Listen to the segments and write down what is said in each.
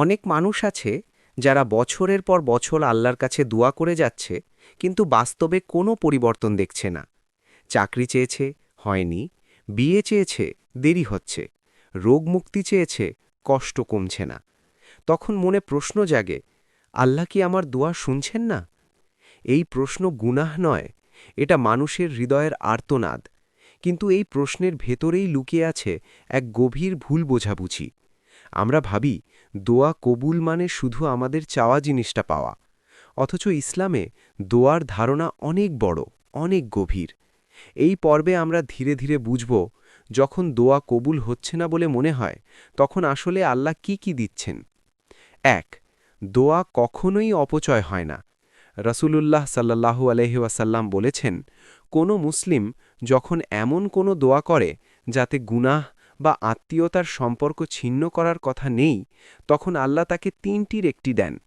অনেক মানুষ আছে যারা বছরের পর বছর আল্লাহর কাছে দোয়া করে যাচ্ছে, কিন্তু বাস্তবে কোনো পরিবর্তন দেখছে না। চাকরি চেয়েছে, হয়নি। বিয়ে চেয়েছে, দেরি হচ্ছে। রোগ মুক্তি চেয়েছে, কষ্ট কমছে না। তখন মনে প্রশ্ন জাগে, আল্লাহ কি আমার দোয়া শুনছেন না? এই প্রশ্ন গুনাহ নয়, এটা মানুষের হৃদয়ের আর্তনাদ। কিন্তু এই প্রশ্নের ভেতরেই লুকিয়ে আছে এক গভীর ভুল বোঝাবুঝি। আমরা ভাবি দোয়া কবুল মানে শুধু আমাদের চাওয়া জিনিসটা পাওয়া। অথচ ইসলামে দোয়ার ধারণা অনেক বড়, অনেক গভীর। এই পর্বে আমরা ধীরে ধীরে বুঝব, যখন দোয়া কবুল হচ্ছে না বলে মনে হয়, তখন আসলে আল্লাহ কি কি দিচ্ছেন। এক, দোয়া কখনোই অপচয় হয় না। রসুলুল্লাহ সাল্লাহু আলহিউসাল্লাম বলেছেন, কোনো মুসলিম যখন এমন কোনো দোয়া করে যাতে গুনাহ বা আত্মীয়তার সম্পর্ক ছিন্ন করার কথা নেই, তখন আল্লাহ তাকে তিনটির একটি দেন।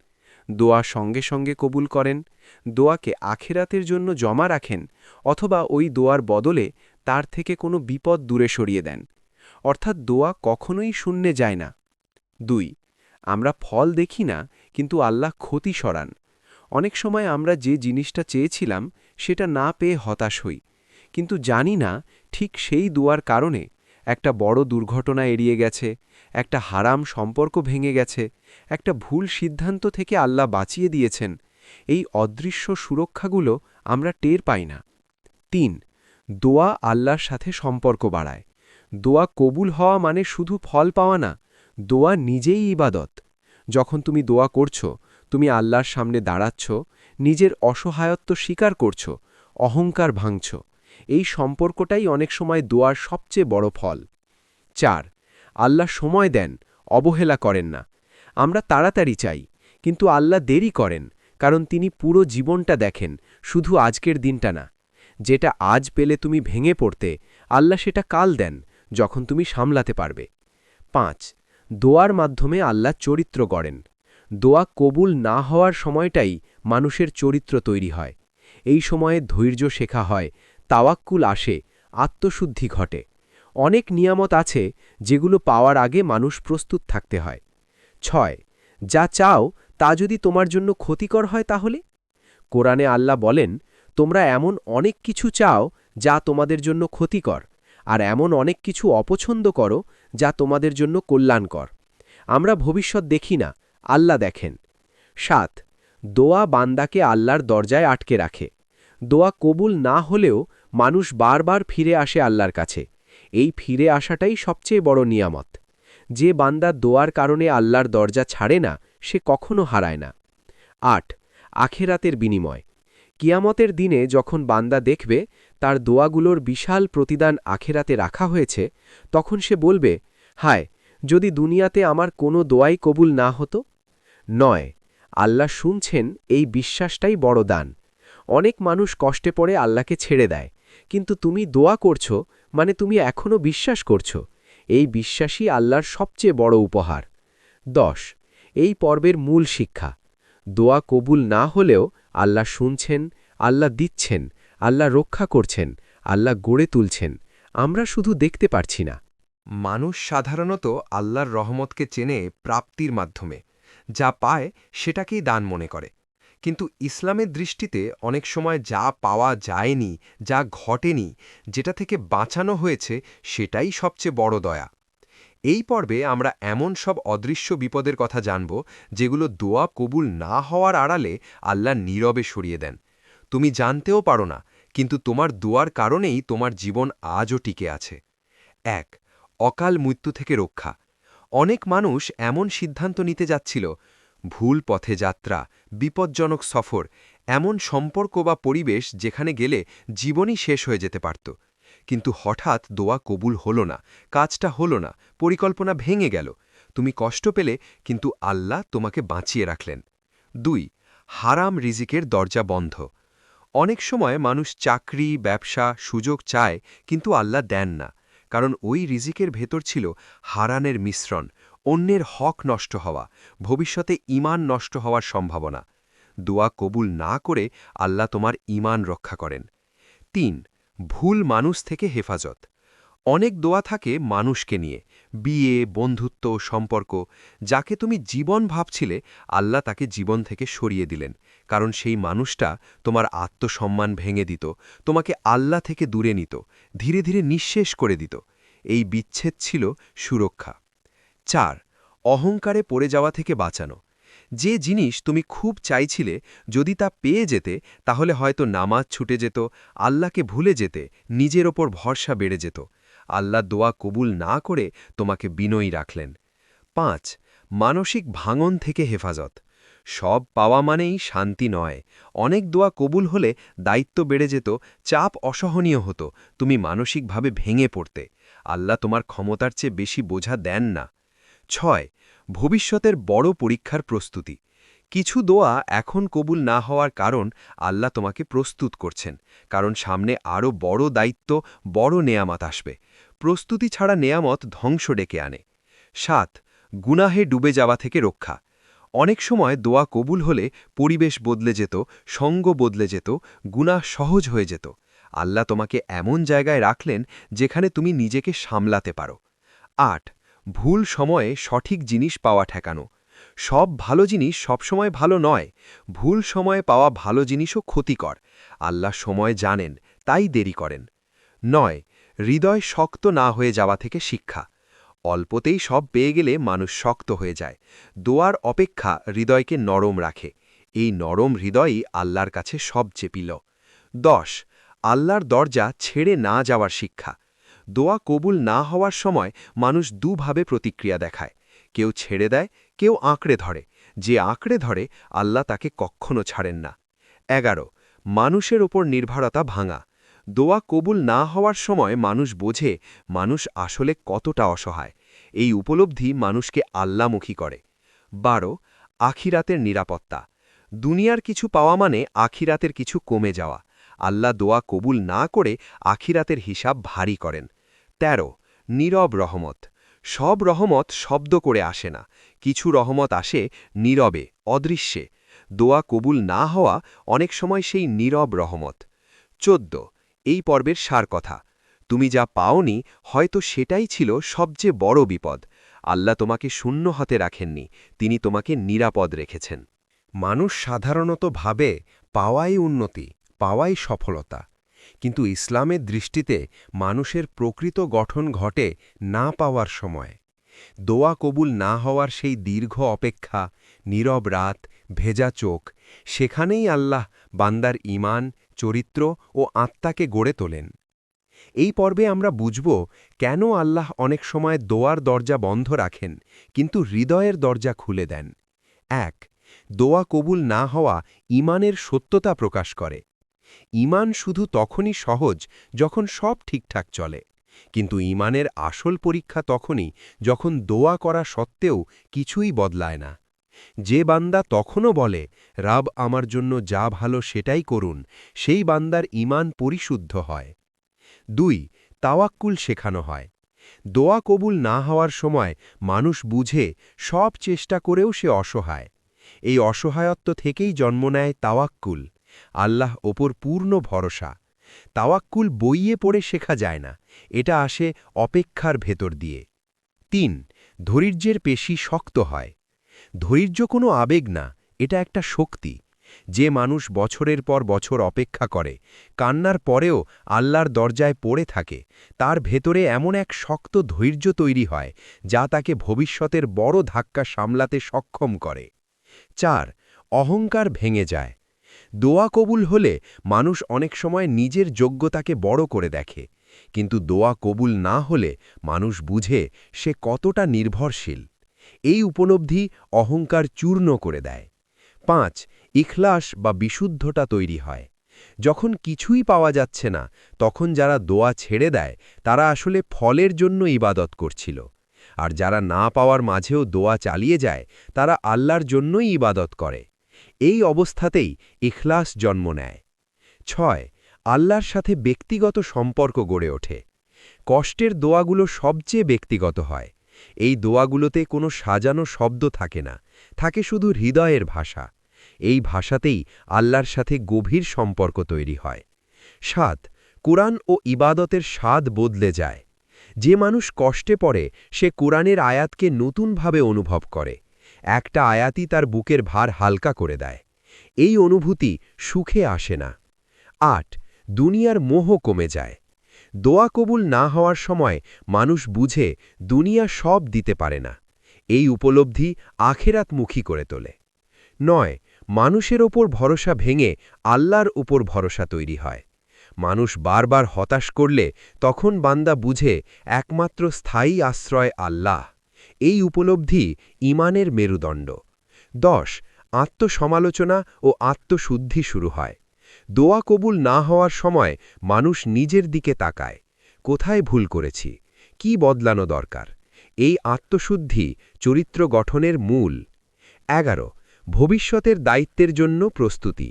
দোয়া সঙ্গে সঙ্গে কবুল করেন, দোয়াকে আখেরাতের জন্য জমা রাখেন, অথবা ওই দোয়ার বদলে তার থেকে কোনো বিপদ দূরে সরিয়ে দেন। অর্থাৎ দোয়া কখনোই শূন্যে যায় না। দুই, আমরা ফল দেখি না, কিন্তু আল্লাহ ক্ষতি সরান। অনেক সময় আমরা যে জিনিসটা চেয়েছিলাম, সেটা না পেয়ে হতাশ হই। কিন্তু জানি না, ঠিক সেই দোয়ার কারণে একটা বড় দুর্ঘটনা এড়িয়ে গেছে, একটা হারাম সম্পর্ক ভেঙে গেছে, একটা ভুল সিদ্ধান্ত থেকে আল্লাহ বাঁচিয়ে দিয়েছেন। এই অদৃশ্য সুরক্ষাগুলো আমরা টের পাই না। তিন, দোয়া আল্লাহর সাথে সম্পর্ক বাড়ায়। দোয়া কবুল হওয়া মানে শুধু ফল পাওয়া না, দোয়া নিজেই ইবাদত। যখন তুমি দোয়া করছ, তুমি আল্লাহর সামনে দাঁড়াচ্ছ, নিজের অসহায়ত্ব স্বীকার করছ, অহংকার ভাঙছ। এই সম্পর্কটাই অনেক সময় দোয়ার সবচেয়ে বড় ফল। চার, আল্লাহ সময় দেন, অবহেলা করেন না। আমরা তাড়াতাড়ি চাই, কিন্তু আল্লাহ দেরি করেন, কারণ তিনি পুরো জীবনটা দেখেন, শুধু আজকের দিনটা না। যেটা আজ পেলে তুমি ভেঙে পড়তে, আল্লাহ সেটা কাল দেন, যখন তুমি সামলাতে পারবে। পাঁচ, দোয়ার মাধ্যমে আল্লাহ চরিত্র গড়েন। দোয়া কবুল না হওয়ার সময়টাই মানুষের চরিত্র তৈরি হয়। এই সময়ে ধৈর্য শেখা হয় তাওয়াক্কুল আসে, আত্মশুদ্ধি ঘটে। অনেক নিয়ামত আছে যেগুলো পাওয়ার আগে মানুষ প্রস্তুত থাকতে হয়। ছয়, যা চাও তা যদি তোমার জন্য ক্ষতিকর হয় তাহলে? কোরআনে আল্লাহ বলেন, তোমরা এমন অনেক কিছু চাও যা তোমাদের জন্য ক্ষতিকর, আর এমন অনেক কিছু অপছন্দ করো যা তোমাদের জন্য কল্যাণকর। আমরা ভবিষ্যৎ দেখি না, আল্লাহ দেখেন। সাত, দোয়া বান্দাকে আল্লাহর দরজায় আটকে রাখে। দোয়া কবুল না হলেও মানুষ বারবার ফিরে আসে আল্লাহর কাছে। এই ফিরে আসাটাই সবচেয়ে বড় নিয়ামত। যে বান্দা দোয়ার কারণে আল্লাহর দরজা ছাড়ে না, সে কখনো হারায় না। আট, আখেরাতের বিনিময়। কিয়ামতের দিনে যখন বান্দা দেখবে তার দোয়াগুলোর বিশাল প্রতিদান আখেরাতে রাখা হয়েছে, তখন সে বলবে, হায়, যদি দুনিয়াতে আমার কোনো দোয়াই কবুল না হতো? নয়, আল্লাহ শুনছেন, এই বিশ্বাসটাই বড় দান। অনেক মানুষ কষ্টে পড়ে আল্লাহকে ছেড়ে দেয়। কিন্তু তুমি দোয়া করছ মানে তুমি এখনও বিশ্বাস করছ। এই বিশ্বাসই আল্লাহর সবচেয়ে বড় উপহার। দশ, এই পর্বের মূল শিক্ষা। দোয়া কবুল না হলেও আল্লাহ শুনছেন, আল্লাহ দিচ্ছেন, আল্লাহ রক্ষা করছেন, আল্লাহ গড়ে তুলছেন। আমরা শুধু দেখতে পারছি না। মানুষ সাধারণত আল্লাহর রহমতকে চেনে প্রাপ্তির মাধ্যমে। যা পায় সেটাকেই দান মনে করে। কিন্তু ইসলামের দৃষ্টিতে অনেক সময় যা পাওয়া যায়নি, যা ঘটেনি, যেটা থেকে বাঁচানো হয়েছে, সেটাই সবচেয়ে বড় দয়া। এই পর্বে আমরা এমন সব অদৃশ্য বিপদের কথা জানব, যেগুলো দোয়া কবুল না হওয়ার আড়ালে আল্লাহ নীরবে সরিয়ে দেন। তুমি জানতেও পারো না, কিন্তু তোমার দোয়ার কারণেই তোমার জীবন আজও টিকে আছে। এক, অকাল মৃত্যু থেকে রক্ষা। অনেক মানুষ এমন সিদ্ধান্ত নিতে যাচ্ছিল ভুল পথে যাত্রা, বিপজ্জনক সফর, এমন সম্পর্ক বা পরিবেশ যেখানে গেলে জীবনই শেষ হয়ে যেতে পারত। কিন্তু হঠাৎ দোয়া কবুল হল না, কাজটা হল না, পরিকল্পনা ভেঙে গেল। তুমি কষ্ট পেলে, কিন্তু আল্লাহ তোমাকে বাঁচিয়ে রাখলেন। দুই, হারাম রিজিকের দরজা বন্ধ। অনেক সময় মানুষ চাকরি, ব্যবসা, সুযোগ চায়, কিন্তু আল্লাহ দেন না। কারণ ওই রিজিকের ভেতর ছিল হারানের মিশ্রণ অন্যের হক নষ্ট হওয়া, ভবিষ্যতে ইমান নষ্ট হওয়ার সম্ভাবনা। দোয়া কবুল না করে আল্লাহ তোমার ইমান রক্ষা করেন। তিন, ভুল মানুষ থেকে হেফাজত। অনেক দোয়া থাকে মানুষকে নিয়ে, বিয়ে, বন্ধুত্ব, সম্পর্ক, যাকে তুমি জীবন ভাবছিলে আল্লাহ তাকে জীবন থেকে সরিয়ে দিলেন। কারণ সেই মানুষটা তোমার আত্মসম্মান ভেঙে দিত, তোমাকে আল্লাহ থেকে দূরে নিত, ধীরে ধীরে নিঃশেষ করে দিত। এই বিচ্ছেদ ছিল সুরক্ষা। চার, অহংকারে পড়ে যাওয়া থেকে বাঁচানো। যে জিনিস তুমি খুব চাইছিলে, যদি তা পেয়ে যেতে, তাহলে হয়তো নামাজ ছুটে যেত, আল্লাহকে ভুলে যেতে, নিজের ওপর ভরসা বেড়ে যেত। আল্লাহ দোয়া কবুল না করে তোমাকে বিনয়ী রাখলেন। পাঁচ, মানসিক ভাঙন থেকে হেফাজত। সব পাওয়া মানেই শান্তি নয়। অনেক দোয়া কবুল হলে দায়িত্ব বেড়ে যেত, চাপ অসহনীয় হতো, তুমি মানসিকভাবে ভেঙে পড়তে। আল্লাহ তোমার ক্ষমতার চেয়ে বেশি বোঝা দেন না। ছয়, ভবিষ্যতের বড় পরীক্ষার প্রস্তুতি। কিছু দোয়া এখন কবুল না হওয়ার কারণ আল্লাহ তোমাকে প্রস্তুত করছেন, কারণ সামনে আরও বড় দায়িত্ব, বড় নেয়ামত আসবে। প্রস্তুতি ছাড়া নেয়ামত ধ্বংস ডেকে আনে। সাত, গুনাহে ডুবে যাওয়া থেকে রক্ষা। অনেক সময় দোয়া কবুল হলে পরিবেশ বদলে যেত, সঙ্গ বদলে যেত, গুনাহ সহজ হয়ে যেত। আল্লাহ তোমাকে এমন জায়গায় রাখলেন যেখানে তুমি নিজেকে সামলাতে পারো। আট ভুল সময়ে সঠিক জিনিস পাওয়া ঠেকানো। সব ভালো জিনিস সবসময় ভালো নয়, ভুল সময়ে পাওয়া ভালো জিনিসও ক্ষতিকর। আল্লাহ সময় জানেন, তাই দেরি করেন। নয়, হৃদয় শক্ত না হয়ে যাওয়া থেকে শিক্ষা। অল্পতেই সব পেয়ে গেলে মানুষ শক্ত হয়ে যায়। দোয়ার অপেক্ষা হৃদয়কে নরম রাখে। এই নরম হৃদয়ই আল্লাহর কাছে সবচেয়ে পিল দশ, আল্লাহর দরজা ছেড়ে না যাওয়ার শিক্ষা। দোয়া কবুল না হওয়ার সময় মানুষ দুভাবে প্রতিক্রিয়া দেখায়। কেউ ছেড়ে দেয়, কেউ আঁকড়ে ধরে। যে আঁকড়ে ধরে, আল্লাহ তাকে কখনো ছাড়েন না। এগারো, মানুষের ওপর নির্ভরতা ভাঙা। দোয়া কবুল না হওয়ার সময় মানুষ বোঝে, মানুষ আসলে কতটা অসহায়। এই উপলব্ধি মানুষকে আল্লামুখী করে। বারো, আখিরাতের নিরাপত্তা। দুনিয়ার কিছু পাওয়া মানে আখিরাতের কিছু কমে যাওয়া। আল্লাহ দোয়া কবুল না করে আখিরাতের হিসাব ভারী করেন। ১৩ নীরব রহমত। সব রহমত শব্দ করে আসে না। কিছু রহমত আসে নীরবে, অদৃশ্যে। দোয়া কবুল না হওয়া অনেক সময় সেই নীরব রহমত। চোদ্দ, এই পর্বের সার কথা। তুমি যা পাওনি হয়তো সেটাই ছিল সবচেয়ে বড় বিপদ। আল্লাহ তোমাকে শূন্য হাতে রাখেননি, তিনি তোমাকে নিরাপদ রেখেছেন। মানুষ সাধারণত ভাবে, পাওয়াই উন্নতি, পাওয়াই সফলতা। কিন্তু ইসলামের দৃষ্টিতে মানুষের প্রকৃত গঠন ঘটে না পাওয়ার সময়। দোয়া কবুল না হওয়ার সেই দীর্ঘ অপেক্ষা, নীরব রাত, ভেজা চোখ, সেখানেই আল্লাহ বান্দার ইমান চরিত্র ও আত্মাকে গড়ে তোলেন। এই পর্বে আমরা বুঝব কেন আল্লাহ অনেক সময় দোয়ার দরজা বন্ধ রাখেন, কিন্তু হৃদয়ের দরজা খুলে দেন। এক, দোয়া কবুল না হওয়া ইমানের সত্যতা প্রকাশ করে। ইমান শুধু তখনই সহজ যখন সব ঠিকঠাক চলে। কিন্তু ইমানের আসল পরীক্ষা তখনই যখন দোয়া করা সত্ত্বেও কিছুই বদলায় না। যে বান্দা তখনও বলে, রাব আমার জন্য যা ভালো সেটাই করুন সেই বান্দার ইমান পরিশুদ্ধ হয়। দুই, তাওয়াক্কুল শেখানো হয়। দোয়া কবুল না হওয়ার সময় মানুষ বুঝে সব চেষ্টা করেও সে অসহায়। এই অসহায়ত্ব থেকেই জন্ম নেয় তাওয়াক্কুল। আল্লাহ ওপর পূর্ণ ভরসা। তাওয়াক্কুল বইয়ে পড়ে শেখা যায় না, এটা আসে অপেক্ষার ভেতর দিয়ে। তিন, ধৈর্যের পেশি শক্ত হয়। ধৈর্য কোনো আবেগ না, এটা একটা শক্তি। যে মানুষ বছরের পর বছর অপেক্ষা করে, কান্নার পরেও আল্লাহর দরজায় পড়ে থাকে, তার ভেতরে এমন এক শক্ত ধৈর্য তৈরি হয়, যা তাকে ভবিষ্যতের বড় ধাক্কা সামলাতে সক্ষম করে। চার, অহংকার ভেঙে যায়। দোয়া কবুল হলে মানুষ অনেক সময় নিজের যোগ্যতাকে বড় করে দেখে। কিন্তু দোয়া কবুল না হলে মানুষ বুঝে সে কতটা নির্ভরশীল। এই উপলব্ধি অহংকার চূর্ণ করে দেয়। পাঁচ, ইখলাস বা বিশুদ্ধতা তৈরি হয়। যখন কিছুই পাওয়া যাচ্ছে না, তখন যারা দোয়া ছেড়ে দেয়, তারা আসলে ফলের জন্য ইবাদত করছিল। আর যারা না পাওয়ার মাঝেও দোয়া চালিয়ে যায়, তারা আল্লাহর জন্যই ইবাদত করে। এই অবস্থাতেই ইখলাস জন্ম নেয়। ছয়, আল্লাহর সাথে ব্যক্তিগত সম্পর্ক গড়ে ওঠে। কষ্টের দোয়াগুলো সবচেয়ে ব্যক্তিগত হয়। এই দোয়াগুলোতে কোনো সাজানো শব্দ থাকে না, থাকে শুধু হৃদয়ের ভাষা। এই ভাষাতেই আল্লাহর সাথে গভীর সম্পর্ক তৈরি হয়। সাত, কোরআন ও ইবাদতের স্বাদ বদলে যায়। যে মানুষ কষ্টে পড়ে, সে কোরআনের আয়াতকে নতুনভাবে অনুভব করে। একটা আয়াতি তার বুকের ভার হালকা করে দেয়। এই অনুভূতি সুখে আসে না। আট, দুনিয়ার মোহ কমে যায়। দোয়া কবুল না হওয়ার সময় মানুষ বুঝে দুনিয়া সব দিতে পারে না। এই উপলব্ধি আখেরাতমুখী করে তোলে। নয়, মানুষের ওপর ভরসা ভেঙে আল্লাহর উপর ভরসা তৈরি হয়। মানুষ বারবার হতাশ করলে তখন বান্দা বুঝে একমাত্র স্থায়ী আশ্রয় আল্লাহ। এই উপলব্ধি ইমানের মেরুদণ্ড। দশ, আত্মসমালোচনা ও আত্মশুদ্ধি শুরু হয়। দোয়া কবুল না হওয়ার সময় মানুষ নিজের দিকে তাকায়। কোথায় ভুল করেছি? কি বদলানো দরকার? এই আত্মশুদ্ধি চরিত্র গঠনের মূল। এগারো, ভবিষ্যতের দায়িত্বের জন্য প্রস্তুতি।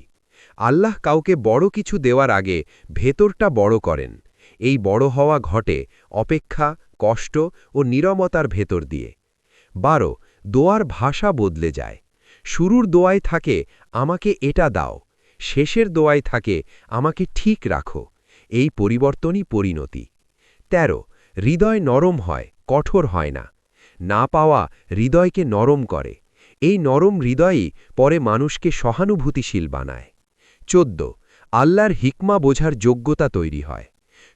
আল্লাহ কাউকে বড় কিছু দেওয়ার আগে ভেতরটা বড় করেন। এই বড় হওয়া ঘটে অপেক্ষা কষ্ট ও নিরমতার ভেতর দিয়ে। বারো, দোয়ার ভাষা বদলে যায়। শুরুর দোয়ায় থাকে, আমাকে এটা দাও। শেষের দোয়ায় থাকে, আমাকে ঠিক রাখো। এই পরিবর্তনই পরিণতি। ১৩ হৃদয় নরম হয়, কঠোর হয় না। না পাওয়া হৃদয়কে নরম করে। এই নরম হৃদয়ই পরে মানুষকে সহানুভূতিশীল বানায়। চোদ্দ, আল্লাহর হিকমা বোঝার যোগ্যতা তৈরি হয়।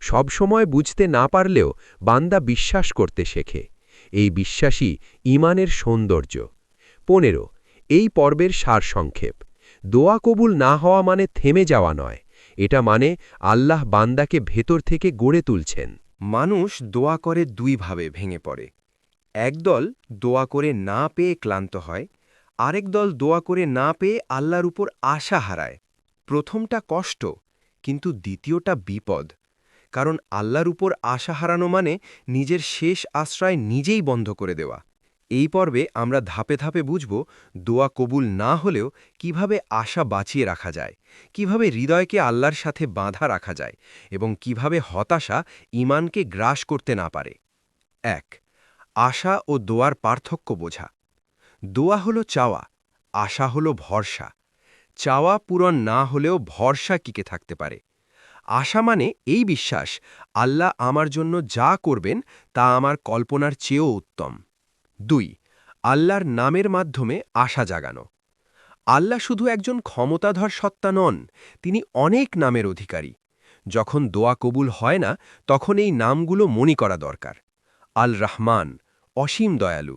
সব সময় বুঝতে না পারলেও বান্দা বিশ্বাস করতে শেখে। এই বিশ্বাসই ইমানের সৌন্দর্য। পনেরো, এই পর্বের সারসংক্ষেপ দোয়া কবুল না হওয়া মানে থেমে যাওয়া নয়। এটা মানে আল্লাহ বান্দাকে ভেতর থেকে গড়ে তুলছেন। মানুষ দোয়া করে দুইভাবে ভেঙে পড়ে। একদল দোয়া করে না পেয়ে ক্লান্ত হয়, আরেক দল দোয়া করে না পেয়ে আল্লাহর উপর আশা হারায়। প্রথমটা কষ্ট, কিন্তু দ্বিতীয়টা বিপদ। কারণ আল্লাহর উপর আশা হারানো মানে নিজের শেষ আশ্রয় নিজেই বন্ধ করে দেওয়া। এই পর্বে আমরা ধাপে ধাপে বুঝব দোয়া কবুল না হলেও কীভাবে আশা বাঁচিয়ে রাখা যায়, কীভাবে হৃদয়কে আল্লাহর সাথে বাঁধা রাখা যায় এবং কীভাবে হতাশা ইমানকে গ্রাস করতে না পারে। এক, আশা ও দোয়ার পার্থক্য বোঝা। দোয়া হলো চাওয়া, আশা হলো ভরসা। চাওয়া পূরণ না হলেও ভরসা কিকে থাকতে পারে। আশা মানে এই বিশ্বাস, আল্লাহ আমার জন্য যা করবেন তা আমার কল্পনার চেয়েও উত্তম। দুই, আল্লাহর নামের মাধ্যমে আশা জাগানো। আল্লাহ শুধু একজন ক্ষমতাধর সত্তা নন, তিনি অনেক নামের অধিকারী। যখন দোয়া কবুল হয় না, তখন এই নামগুলো মনি করা দরকার। আল রহমান অসীম দয়ালু।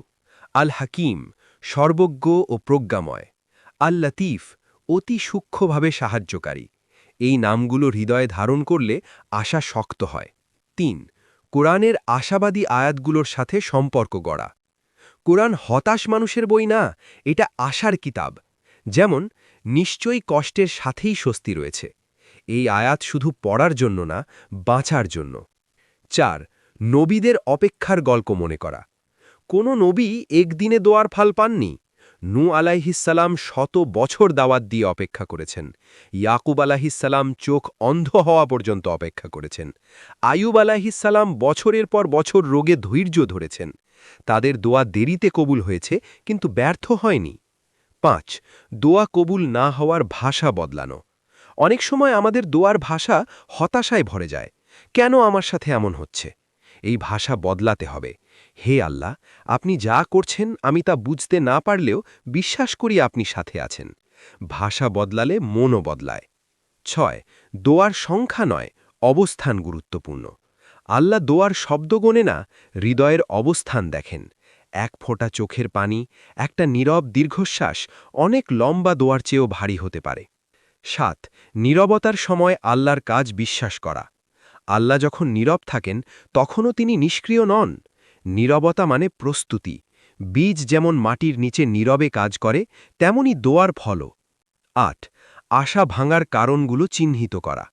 আল হাকিম সর্বজ্ঞ ও প্রজ্ঞাময়। আল লতিফ অতি সূক্ষ্মভাবে সাহায্যকারী। এই নামগুলো হৃদয়ে ধারণ করলে আশা শক্ত হয়। তিন, কোরআনের আশাবাদী আয়াতগুলোর সাথে সম্পর্ক গড়া। কোরআন হতাশ মানুষের বই না, এটা আশার কিতাব। যেমন, নিশ্চয়ই কষ্টের সাথেই স্বস্তি রয়েছে। এই আয়াত শুধু পড়ার জন্য না, বাঁচার জন্য। চার, নবীদের অপেক্ষার গল্প মনে করা। কোনো নবী একদিনে দোয়ার ফাল পাননি? নু আলাইহিসাল্লাম শত বছর দাওয়াত দিয়ে অপেক্ষা করেছেন। ইয়াকুব আলাহিসাল্লাম চোখ অন্ধ হওয়া পর্যন্ত অপেক্ষা করেছেন। আয়ুব আলাহিসাল্লাম বছরের পর বছর রোগে ধৈর্য ধরেছেন। তাদের দোয়া দেরিতে কবুল হয়েছে, কিন্তু ব্যর্থ হয়নি। পাঁচ, দোয়া কবুল না হওয়ার ভাষা বদলানো। অনেক সময় আমাদের দোয়ার ভাষা হতাশায় ভরে যায়। কেন আমার সাথে এমন হচ্ছে? এই ভাষা বদলাতে হবে। হে আল্লাহ, আপনি যা করছেন আমি তা বুঝতে না পারলেও বিশ্বাস করি আপনি সাথে আছেন। ভাষা বদলালে মনও বদলায়। ছয়, দোয়ার সংখ্যা নয়, অবস্থান গুরুত্বপূর্ণ। আল্লাহ দোয়ার শব্দ গোনে না হৃদয়ের অবস্থান দেখেন। এক ফোঁটা চোখের পানি, একটা নীরব দীর্ঘশ্বাস অনেক লম্বা দোয়ার চেয়েও ভারী হতে পারে। সাত, নীরবতার সময় আল্লাহর কাজ বিশ্বাস করা। আল্লাহ যখন নীরব থাকেন, তখনও তিনি নিষ্ক্রিয় নন। নীরবতা মানে প্রস্তুতি। বীজ যেমন মাটির নিচে নীরবে কাজ করে, তেমনি দোয়ার ফলও। আট, আশা ভাঙার কারণগুলো চিহ্নিত করা।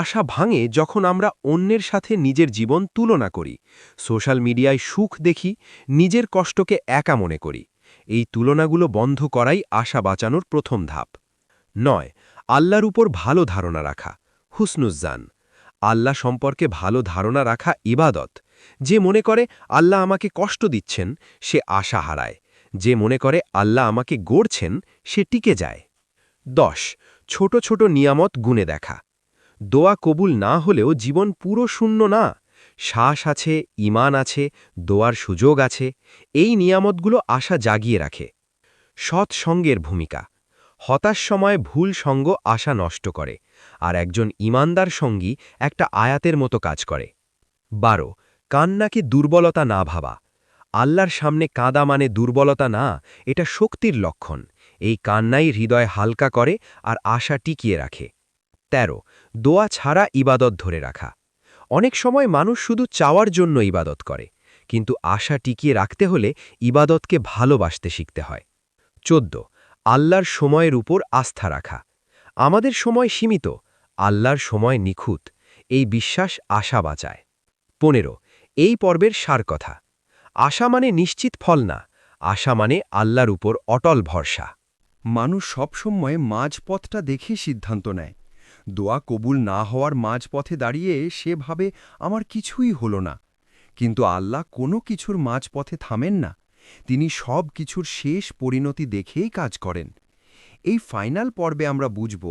আশা ভাঙে যখন আমরা অন্যের সাথে নিজের জীবন তুলনা করি, সোশ্যাল মিডিয়ায় সুখ দেখি, নিজের কষ্টকে একা মনে করি। এই তুলনাগুলো বন্ধ করাই আশা বাঁচানোর প্রথম ধাপ। নয়, আল্লাহর উপর ভালো ধারণা রাখা। হুসনুজ্জান। আল্লাহ সম্পর্কে ভালো ধারণা রাখা ইবাদত। যে মনে করে আল্লাহ আমাকে কষ্ট দিচ্ছেন, সে আশা হারায়। যে মনে করে আল্লাহ আমাকে গড়ছেন, সে টিকে যায়। দশ, ছোট ছোট নিয়ামত গুণে দেখা। দোয়া কবুল না হলেও জীবন পুরো শূন্য না। শ্বাস আছে ইমান আছে, দোয়ার সুযোগ আছে। এই নিয়ামতগুলো আশা জাগিয়ে রাখে। সৎসঙ্গের ভূমিকা। হতাশ সময় ভুল সঙ্গ আশা নষ্ট করে। আর একজন ইমানদার সঙ্গী একটা আয়াতের মতো কাজ করে। বারো কান্নাকে দুর্বলতা না ভাবা। আল্লাহর সামনে কাঁদা মানে দুর্বলতা না, এটা শক্তির লক্ষণ। এই কান্নাই হৃদয় হালকা করে আর আশা টিকিয়ে রাখে। ১৩ দোয়া ছাড়া ইবাদত ধরে রাখা। অনেক সময় মানুষ শুধু চাওয়ার জন্য ইবাদত করে, কিন্তু আশা টিকিয়ে রাখতে হলে ইবাদতকে ভালোবাসতে শিখতে হয়। ১৪ আল্লাহর সময়ের উপর আস্থা রাখা। আমাদের সময় সীমিত, আল্লাহর সময় নিখুঁত, এই বিশ্বাস আশা বাঁচায়। পনেরো এই পর্বের সার কথা। আশা মানে নিশ্চিত ফল না, আশা মানে আল্লাহর উপর অটল ভরসা। মানুষ সবসময় মাঝপথটা দেখে সিদ্ধান্ত নেয়। দোয়া কবুল না হওয়ার মাঝপথে দাঁড়িয়ে সে ভাবে, আমার কিছুই হল না। কিন্তু আল্লাহ কোনো কিছুর মাঝপথে থামেন না। তিনি সব কিছুর শেষ পরিণতি দেখেই কাজ করেন। এই ফাইনাল পর্বে আমরা বুঝব,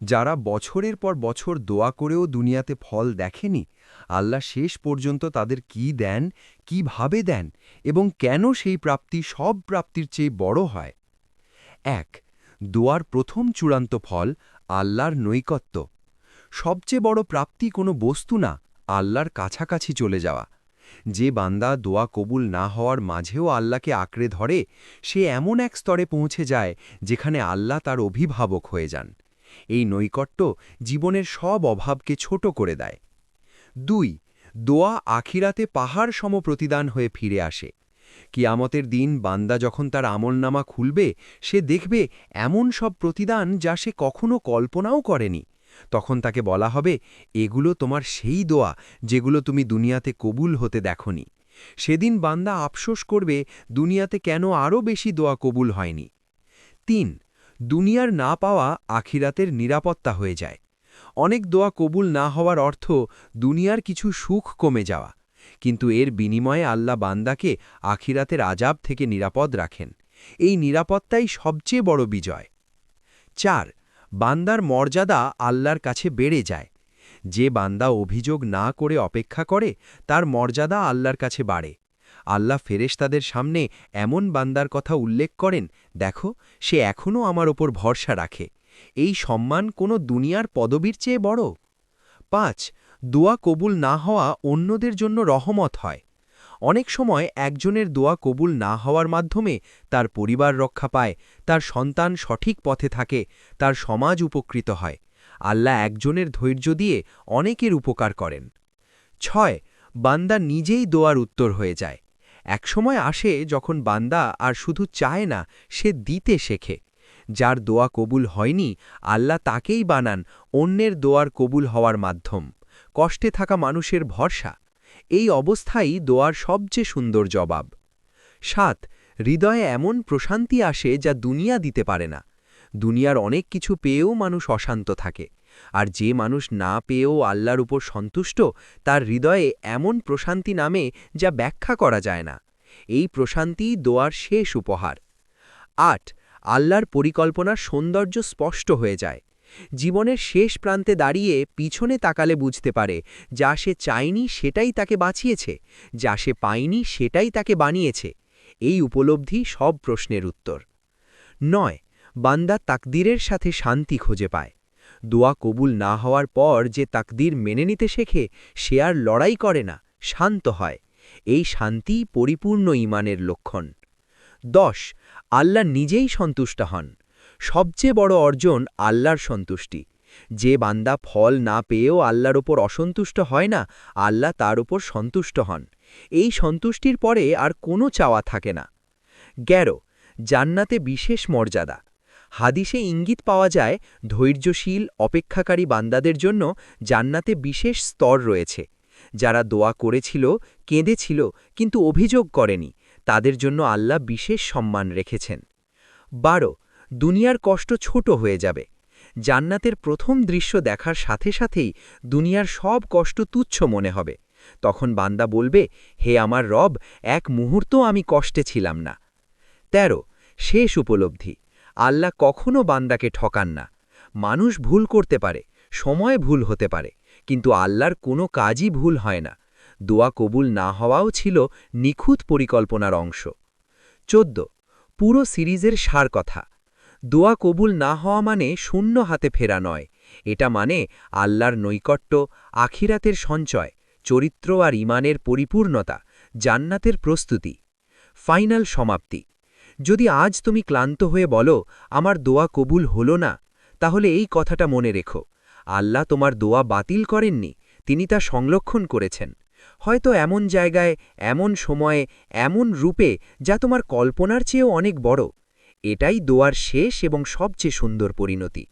যারা বছরের পর বছর দোয়া করেও দুনিয়াতে ফল দেখেনি, আল্লাহ শেষ পর্যন্ত তাদের কি দেন, কীভাবে দেন এবং কেন সেই প্রাপ্তি সব প্রাপ্তির চেয়ে বড় হয়? এক, দোয়ার প্রথম চূড়ান্ত ফল আল্লাহর নৈকত্য। সবচেয়ে বড় প্রাপ্তি কোনো বস্তু না, আল্লাহর কাছাকাছি চলে যাওয়া। যে বান্দা দোয়া কবুল না হওয়ার মাঝেও আল্লাহকে আঁকড়ে ধরে, সে এমন এক স্তরে পৌঁছে যায় যেখানে আল্লাহ তার অভিভাবক হয়ে যান। এই নৈকট্য জীবনের সব অভাবকে ছোট করে দেয়। দুই, দোয়া আখিরাতে পাহাড় সম প্রতিদান হয়ে ফিরে আসে। কিয়ামতের দিন বান্দা যখন তার আমলনামা খুলবে, সে দেখবে এমন সব প্রতিদান যা সে কখনো কল্পনাও করেনি। তখন তাকে বলা হবে, এগুলো তোমার সেই দোয়া যেগুলো তুমি দুনিয়াতে কবুল হতে দেখনি। সেদিন বান্দা আফসোস করবে, দুনিয়াতে কেন আরও বেশি দোয়া কবুল হয়নি। তিন, দুনিয়ার না পাওয়া আখিরাতের নিরাপত্তা হয়ে যায়। অনেক দোয়া কবুল না হওয়ার অর্থ দুনিয়ার কিছু সুখ কমে যাওয়া। কিন্তু এর বিনিময়ে আল্লাহ বান্দাকে আখিরাতের আজাব থেকে নিরাপদ রাখেন। এই নিরাপত্তাই সবচেয়ে বড় বিজয়। চার বান্দার মর্যাদা আল্লাহর কাছে বেড়ে যায়। যে বান্দা অভিযোগ না করে অপেক্ষা করে, তার মর্যাদা আল্লাহর কাছে বাড়ে। আল্লাহ ফেরেশতাদের সামনে এমন বান্দার কথা উল্লেখ করেন, দেখো, সে এখনও আমার ওপর ভরসা রাখে। এই সম্মান কোনো দুনিয়ার পদবীর চেয়ে বড়? পাঁচ, দোয়া কবুল না হওয়া অন্যদের জন্য রহমত হয়। অনেক সময় একজনের দোয়া কবুল না হওয়ার মাধ্যমে তার পরিবার রক্ষা পায়, তার সন্তান সঠিক পথে থাকে, তার সমাজ উপকৃত হয়। আল্লাহ একজনের ধৈর্য দিয়ে অনেকের উপকার করেন। ছয়, বান্দা নিজেই দোয়ার উত্তর হয়ে যায়। একসময় আসে যখন বান্দা আর শুধু চায় না, সে দিতে শেখে। যার দোয়া কবুল হয়নি, আল্লাহ তাকেই বানান অন্যের দোয়ার কবুল হওয়ার মাধ্যম। কষ্টে থাকা মানুষের ভরসা। এই অবস্থাই দোয়ার সবচেয়ে সুন্দর জবাব। সাত, হৃদয়ে এমন প্রশান্তি আসে যা দুনিয়া দিতে পারে না। দুনিয়ার অনেক কিছু পেয়েও মানুষ অশান্ত থাকে। আর যে মানুষ না পেয়েও আল্লাহর উপর সন্তুষ্ট, তার হৃদয়ে এমন প্রশান্তি নামে যা ব্যাখ্যা করা যায় না। এই প্রশান্তি দোয়ার শেষ উপহার। আট, আল্লাহর পরিকল্পনার সৌন্দর্য স্পষ্ট হয়ে যায়। জীবনের শেষ প্রান্তে দাঁড়িয়ে পিছনে তাকালে বুঝতে পারে, যা সে চায়নি সেটাই তাকে বাঁচিয়েছে, যা সে পায়নি সেটাই তাকে বানিয়েছে। এই উপলব্ধি সব প্রশ্নের উত্তর। নয়, বান্দা তাকদিরের সাথে শান্তি খুঁজে পায়। দোয়া কবুল না হওয়ার পর যে তাকদির মেনে নিতে শেখে, সে আর লড়াই করে না, শান্ত হয়। এই শান্তি পরিপূর্ণ ইমানের লক্ষণ। দশ, আল্লাহ নিজেই সন্তুষ্ট হন। সবচেয়ে বড় অর্জন আল্লাহর সন্তুষ্টি। যে বান্দা ফল না পেয়েও আল্লাহর ওপর অসন্তুষ্ট হয় না, আল্লাহ তার ওপর সন্তুষ্ট হন। এই সন্তুষ্টির পরে আর কোনো চাওয়া থাকে না। গ্যারো, জান্নাতে বিশেষ মর্যাদা। হাদিসে ইঙ্গিত পাওয়া যায়, ধৈর্যশীল, অপেক্ষাকারী বান্দাদের জন্য জান্নাতে বিশেষ স্তর রয়েছে। যারা দোয়া করেছিল, কেঁদেছিল, কিন্তু অভিযোগ করেনি, তাদের জন্য আল্লাহ বিশেষ সম্মান রেখেছেন। বারো দুনিয়ার কষ্ট ছোট হয়ে যাবে। জান্নাতের প্রথম দৃশ্য দেখার সাথে সাথেই দুনিয়ার সব কষ্ট তুচ্ছ মনে হবে। তখন বান্দা বলবে, হে আমার রব, এক মুহূর্ত আমি কষ্টে ছিলাম না। ১৩ শেষ উপলব্ধি। আল্লাহ কখনো বান্দাকে ঠকান না। মানুষ ভুল করতে পারে, সময় ভুল হতে পারে, কিন্তু আল্লাহর কোনো কাজই ভুল হয় না। দোয়া কবুল না হওয়াও ছিল নিখুঁত পরিকল্পনার অংশ। চোদ্দ, পুরো সিরিজের সার কথা। দোয়া কবুল না হওয়া মানে শূন্য হাতে ফেরা নয়। এটা মানে আল্লাহর নৈকট্য, আখিরাতের সঞ্চয়, চরিত্র আর ইমানের পরিপূর্ণতা, জান্নাতের প্রস্তুতি। ফাইনাল সমাপ্তি। যদি আজ তুমি ক্লান্ত হয়ে বলো, আমার দোয়া কবুল হলো না, তাহলে এই কথাটা মনে রেখো। আল্লাহ তোমার দোয়া বাতিল করেননি, তিনি তা সংরক্ষণ করেছেন। হয়তো এমন জায়গায়, এমন সময়ে, এমন রূপে, যা তোমার কল্পনার চেয়েও অনেক বড়। এটাই দোয়ার শেষ এবং সবচেয়ে সুন্দর পরিণতি।